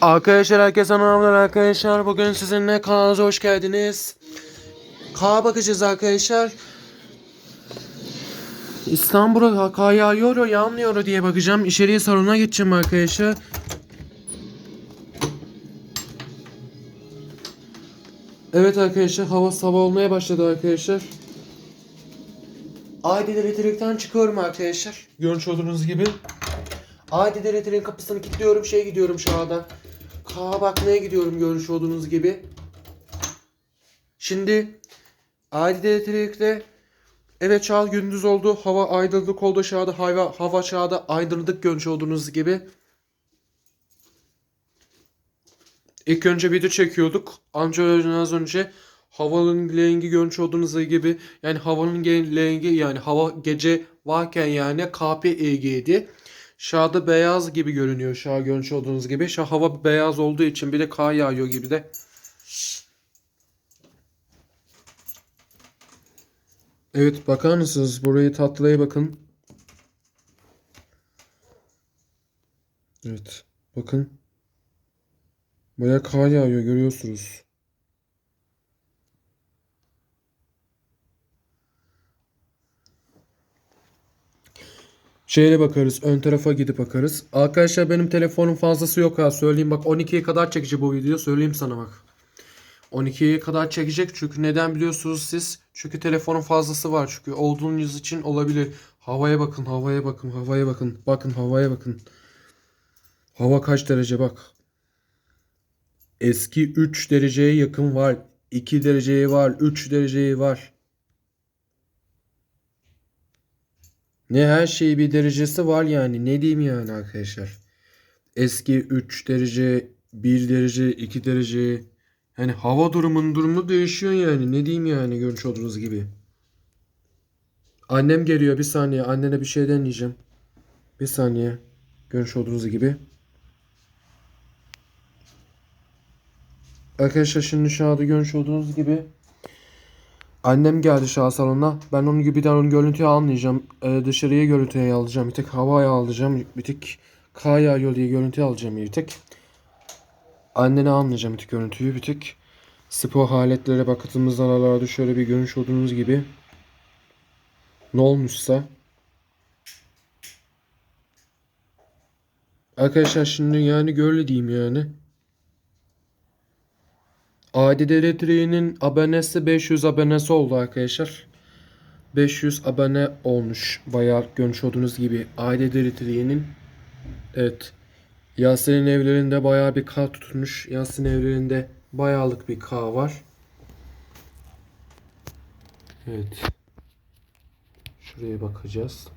Arkadaşlar herkese merhabalar arkadaşlar. Bugün sizinle kanalımıza hoş geldiniz. Kar bakacağız arkadaşlar. İstanbul'a kar yağıyor yağmıyor diye bakacağım. İçeriye salona geçeceğim arkadaşlar. Evet arkadaşlar hava sabah olmaya başladı arkadaşlar. Aydın elektrikten çıkıyorum arkadaşlar. Görmüş olduğunuz gibi. Aydın elektriğin kapısını kilitliyorum. Şey gidiyorum şu anda. Kağa bakmaya gidiyorum görmüş olduğunuz gibi. Şimdi Aydın elektrikte Evet çağ gündüz oldu. Hava aydınlık oldu çağda. Hava, hava çağda aydınlık görmüş olduğunuz gibi. İlk önce video çekiyorduk. Ancak az önce havanın rengi görmüş olduğunuz gibi yani havanın rengi yani hava gece varken yani KPEG'ydi. Şahada beyaz gibi görünüyor şu an görmüş olduğunuz gibi. Şu hava beyaz olduğu için bir de kar yağıyor gibi de. Evet bakar mısınız? Burayı tatlıya bakın. Evet bakın. Baya kar yağıyor görüyorsunuz. Şeyle bakarız. Ön tarafa gidip bakarız. Arkadaşlar benim telefonum fazlası yok ha. Söyleyeyim bak 12'ye kadar çekecek bu video. Söyleyeyim sana bak. 12'ye kadar çekecek çünkü neden biliyorsunuz siz? Çünkü telefonun fazlası var çünkü olduğunuz için olabilir. Havaya bakın, havaya bakın, havaya bakın. Bakın havaya bakın. Hava kaç derece bak. Eski 3 dereceye yakın var. 2 dereceye var, 3 dereceye var. Ne her şeyi bir derecesi var yani. Ne diyeyim yani arkadaşlar. Eski 3 derece, 1 derece, 2 derece. Yani hava durumunun durumu değişiyor yani. Ne diyeyim yani görmüş olduğunuz gibi. Annem geliyor bir saniye. Annene bir şey deneyeceğim. Bir saniye. Görmüş olduğunuz gibi. Arkadaşlar şimdi şu anda görmüş olduğunuz gibi. Annem geldi şu salona. Ben onun gibi bir onun görüntüyü almayacağım. Ee, dışarıya görüntüyü alacağım. Bir tek havaya alacağım. Bir tek kar yağıyor diye görüntü alacağım bir tek. Annene almayacağım bir tek görüntüyü. Bir tek spor aletlere baktığımız aralarda şöyle bir görünüş olduğunuz gibi. Ne olmuşsa. Arkadaşlar şimdi yani böyle yani. Adide Elektriği'nin abonesi 500 abonesi oldu arkadaşlar. 500 abone olmuş. Bayağı görmüş olduğunuz gibi. Adide Elektriği'nin evet. Yasin'in evlerinde bayağı bir kar tutmuş. Yasin evlerinde bayağılık bir kar var. Evet. Şuraya bakacağız.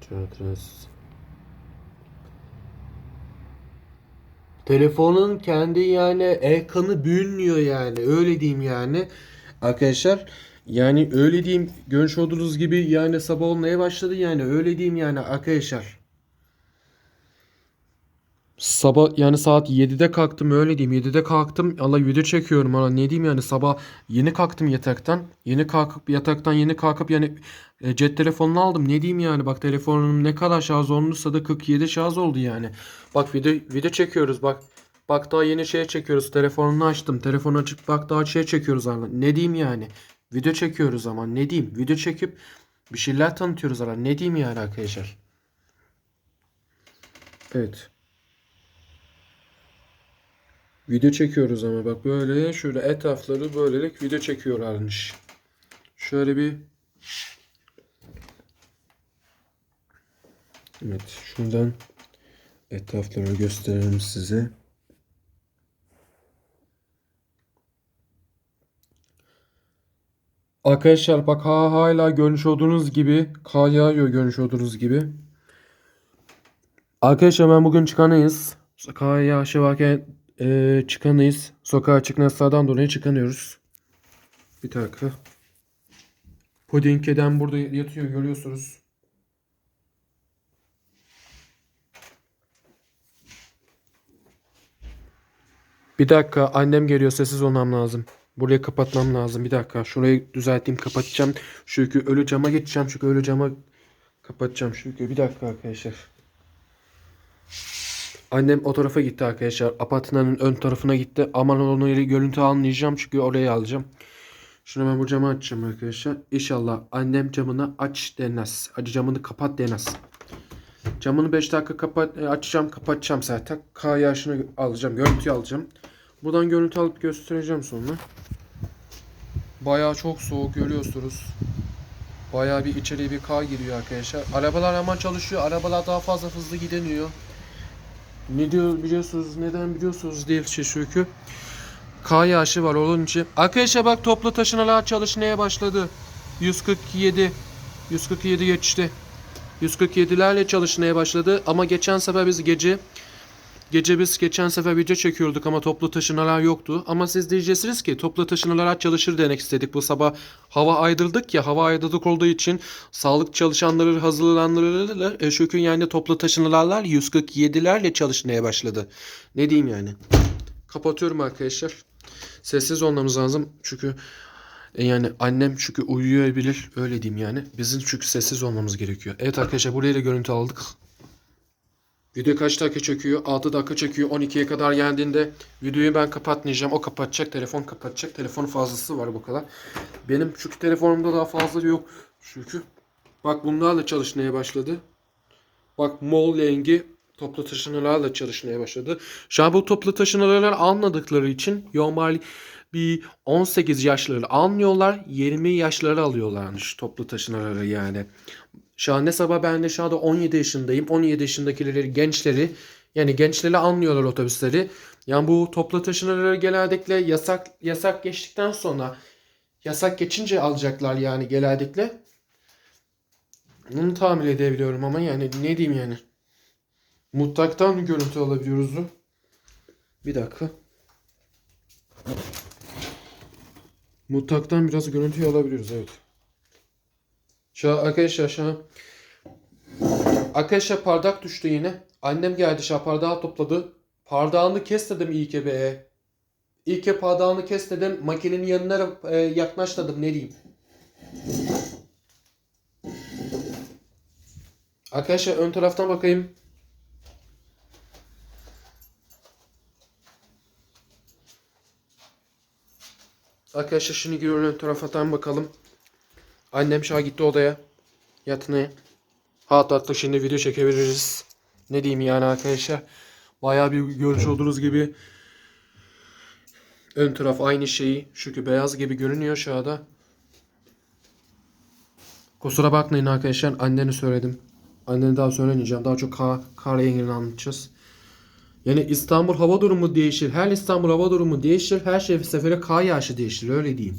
Çarptırız. Telefonun kendi yani ekranı büyünmüyor yani. Öyle diyeyim yani. Arkadaşlar yani öyle diyeyim görmüş olduğunuz gibi yani sabah olmaya başladı yani öyle diyeyim yani arkadaşlar. Sabah yani saat 7'de kalktım öyle diyeyim 7'de kalktım Allah video çekiyorum ama ne diyeyim yani sabah yeni kalktım yataktan yeni kalkıp yataktan yeni kalkıp yani e, cep telefonunu aldım ne diyeyim yani bak telefonum ne kadar şarj olmuşsa da 47 şarj oldu yani. Bak video video çekiyoruz bak bak daha yeni şey çekiyoruz telefonunu açtım telefonu açıp bak daha şey çekiyoruz ara ne diyeyim yani video çekiyoruz ama ne diyeyim video çekip bir şeyler tanıtıyoruz ara ne diyeyim yani arkadaşlar. Evet Video çekiyoruz ama bak böyle şöyle etrafları böylelik video çekiyorlarmış. Şöyle bir Evet şuradan etrafları gösterelim size. Arkadaşlar bak ha hala görmüş olduğunuz gibi kar yağıyor görmüş olduğunuz gibi. Arkadaşlar ben bugün çıkanayız. Kar yağışı varken ee, çıkanıyız. Sokağa çıkmasından dolayı çıkanıyoruz. Bir dakika. Pudingkeden burada yatıyor görüyorsunuz. Bir dakika annem geliyor sessiz olmam lazım. Burayı kapatmam lazım. Bir dakika şurayı düzelteyim kapatacağım. Çünkü ölü cama geçeceğim. Çünkü ölü cama kapatacağım. Çünkü bir dakika arkadaşlar. Annem o tarafa gitti arkadaşlar. Apartmanın ön tarafına gitti. Aman onu yeri görüntü almayacağım çünkü oraya alacağım. Şimdi ben bu camı açacağım arkadaşlar. İnşallah annem camını aç demez. Acı camını kapat demez. Camını 5 dakika kapat e, açacağım kapatacağım zaten. K yaşını alacağım. Görüntü alacağım. Buradan görüntü alıp göstereceğim sonra. Bayağı çok soğuk görüyorsunuz. Bayağı bir içeriye bir kar giriyor arkadaşlar. Arabalar hemen çalışıyor. Arabalar daha fazla hızlı gidemiyor. Ne diyor biliyorsunuz neden biliyorsunuz değil şey çünkü. Kar yağışı var onun için. Arkadaşlar bak toplu taşımalar çalışmaya başladı. 147 147 geçti. 147'lerle çalışmaya başladı ama geçen sefer biz gece gece biz geçen sefer video çekiyorduk ama toplu taşımalar yoktu. Ama siz diyeceksiniz ki toplu taşımalar çalışır demek istedik. Bu sabah hava aydırdık ya hava aydırdık olduğu için sağlık çalışanları hazırlanırlar. E, çünkü yani toplu taşımalar 147'lerle çalışmaya başladı. Ne diyeyim yani. Kapatıyorum arkadaşlar. Sessiz olmamız lazım çünkü e, yani annem çünkü uyuyabilir öyle diyeyim yani. Bizim çünkü sessiz olmamız gerekiyor. Evet arkadaşlar buraya da görüntü aldık. Video kaç dakika çekiyor? 6 dakika çekiyor. 12'ye kadar geldiğinde videoyu ben kapatmayacağım. O kapatacak. Telefon kapatacak. Telefon fazlası var bu kadar. Benim çünkü telefonumda daha fazla yok. Çünkü bak bunlarla çalışmaya başladı. Bak Mol Lengi toplu taşımalarla çalışmaya başladı. Şu an bu toplu taşımaları almadıkları için normal bir 18 yaşları almıyorlar. 20 yaşları alıyorlarmış toplu taşımaları yani. Şu an ne sabah ben de şu anda 17 yaşındayım. 17 yaşındakileri gençleri yani gençleri almıyorlar otobüsleri. Yani bu toplu taşımaları genellikle yasak yasak geçtikten sonra yasak geçince alacaklar yani genellikle. Bunu tahmin edebiliyorum ama yani ne diyeyim yani. Mutfaktan görüntü alabiliyoruz. Bir dakika. Mutfaktan biraz görüntü alabiliyoruz evet. Şu arkadaşlar şu Arkadaşlar pardak düştü yine. Annem geldi şu pardağı topladı. Pardağını kes dedim ki be. Ki pardağını kes dedim. Makinenin yanına e, yaklaş dedim ne diyeyim. Arkadaşlar ön taraftan bakayım. Arkadaşlar şimdi giriyor ön taraftan bakalım. Annem şu an gitti odaya. Yatmaya. Hatta şimdi video çekebiliriz. Ne diyeyim yani arkadaşlar. Bayağı bir görmüş olduğunuz gibi ön taraf aynı şeyi. Çünkü beyaz gibi görünüyor şu anda. Kusura bakmayın arkadaşlar. Anneni söyledim. Anneni daha söylemeyeceğim. Daha çok kar, kar rengini anlatacağız. Yani İstanbul hava durumu değişir. Her İstanbul hava durumu değişir. Her şey sefere kar yağışı değişir. Öyle diyeyim.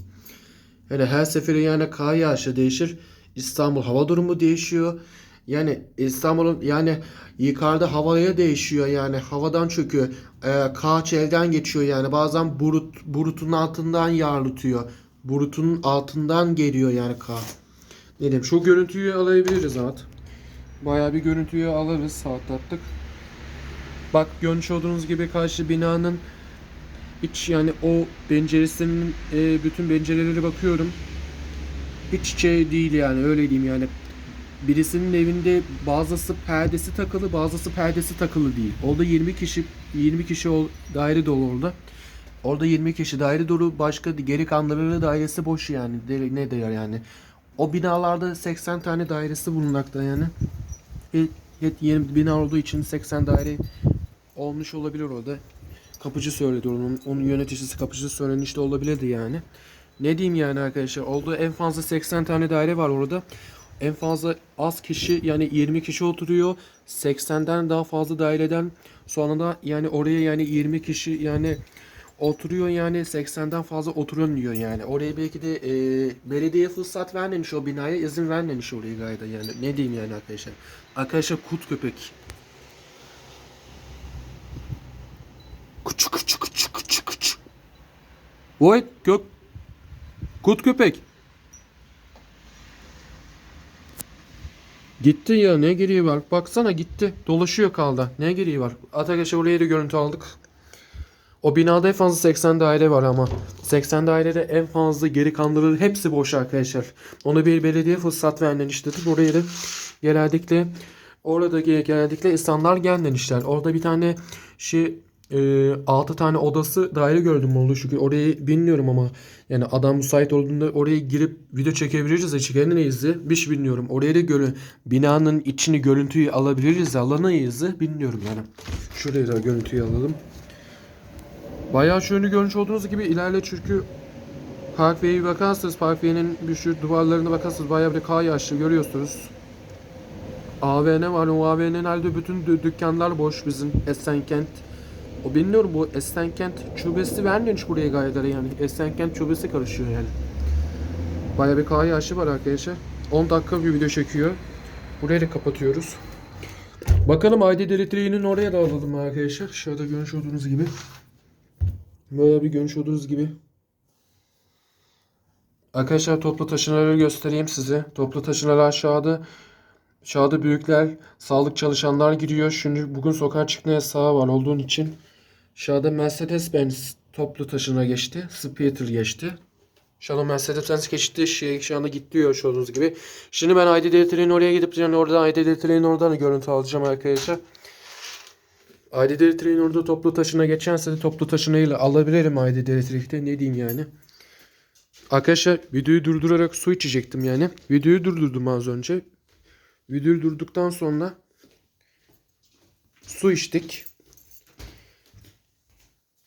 Yani her sefere yani kar yağışı değişir. İstanbul hava durumu değişiyor. Yani İstanbul'un yani yukarıda havaya değişiyor yani havadan çünkü e, kağıt çelden geçiyor yani bazen burut burutun altından yağırtıyor. Burutun altından geliyor yani kağıt. Ne diyeyim şu görüntüyü alabiliriz at. Bayağı bir görüntüyü alırız saatlattık. Bak görmüş olduğunuz gibi karşı binanın hiç yani o penceresinin e, bütün pencereleri bakıyorum. Hiç şey değil yani öyle diyeyim yani. Birisinin evinde bazısı perdesi takılı, bazısı perdesi takılı değil. Orada 20 kişi 20 kişi ol, daire dolu orada. Orada 20 kişi daire dolu, başka geri kalanları dairesi boş yani. Ne der yani. O binalarda 80 tane dairesi bulunmakta yani. Hep yeni bina olduğu için 80 daire olmuş olabilir orada. Kapıcı söyledi onun, onun yöneticisi kapıcı söylemiş de olabilirdi yani. Ne diyeyim yani arkadaşlar olduğu en fazla 80 tane daire var orada. En fazla az kişi yani 20 kişi oturuyor. 80'den daha fazla daireden sonra da yani oraya yani 20 kişi yani oturuyor yani 80'den fazla oturamıyor yani. Oraya belki de e, belediye fırsat vermemiş o binaya izin vermemiş oraya gayda yani. Ne diyeyim yani arkadaşlar. Arkadaşlar kurt köpek. Vay gök. Kurt köpek. Gitti ya ne gereği var? Baksana gitti. Dolaşıyor kaldı. Ne gereği var? Arkadaşlar oraya da görüntü aldık. O binada en fazla 80 daire var ama. 80 dairede en fazla geri kalanları hepsi boş arkadaşlar. Onu bir belediye fırsat vermemişti. Buraya da genellikle Orada ge- genellikle insanlar gelmemişler. Orada bir tane şey e, 6 tane odası daire gördüm oldu çünkü orayı bilmiyorum ama yani adam müsait olduğunda oraya girip video çekebiliriz de çekemeyiz de bir şey bilmiyorum. Oraya da göre binanın içini görüntüyü alabiliriz de alamayız bilmiyorum yani. Şuraya da görüntüyü alalım. Bayağı şöyle görmüş olduğunuz gibi ilerle çünkü Parkvey'e bakarsanız Parkvey'in bir şu duvarlarına bakarsanız bayağı bir kar yağışı görüyorsunuz. AVM var. O AVM'nin halde bütün dü- dükkanlar boş bizim Esenkent. O bilmiyorum bu Esenkent şubesi vermemiş buraya gayeleri yani. Esenkent şubesi karışıyor yani. Bayağı bir kar yağışı var arkadaşlar. 10 dakika bir video çekiyor. Burayı da kapatıyoruz. Bakalım ID Elektriğinin oraya da alalım arkadaşlar. Şurada görmüş olduğunuz gibi. Böyle bir görmüş olduğunuz gibi. Arkadaşlar toplu taşımaları göstereyim size. Toplu taşımalar aşağıda. Aşağıda büyükler, sağlık çalışanlar giriyor. Şimdi bugün sokağa çıkma yasağı var olduğun için. Aşağıda Mercedes-Benz toplu taşına geçti. Sprinter geçti. Şu anda Mercedes-Benz geçti. Şey, şu anda gitti olduğunuz gibi. Şimdi ben ID Delta'nın oraya gidip yani oradan ID Delta'nın oradan da görüntü alacağım arkadaşlar. ID Delta'nın orada toplu taşına geçense de toplu taşınayla alabilirim ID Delta'da. Ne diyeyim yani. Arkadaşlar videoyu durdurarak su içecektim yani. Videoyu durdurdum az önce. Videoyu durduktan sonra su içtik.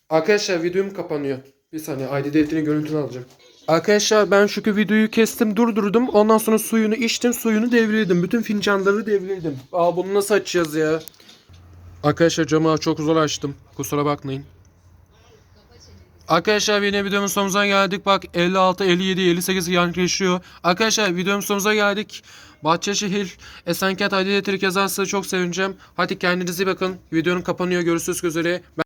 Arkadaşlar videom kapanıyor. Bir saniye ID görüntünü alacağım. Arkadaşlar ben şu videoyu kestim durdurdum. Ondan sonra suyunu içtim suyunu devirdim. Bütün fincanları devirdim. Aa bunu nasıl açacağız ya? Arkadaşlar camı çok zor açtım. Kusura bakmayın. Arkadaşlar yine videomun sonuna geldik. Bak 56, 57, 58 yaklaşıyor. Arkadaşlar videomun sonuna geldik. Bahçeşehir, Esenkent ID Elektrik yazarsa çok sevineceğim. Hadi kendinize bakın. Videonun kapanıyor. Görüşürüz üzere. Ben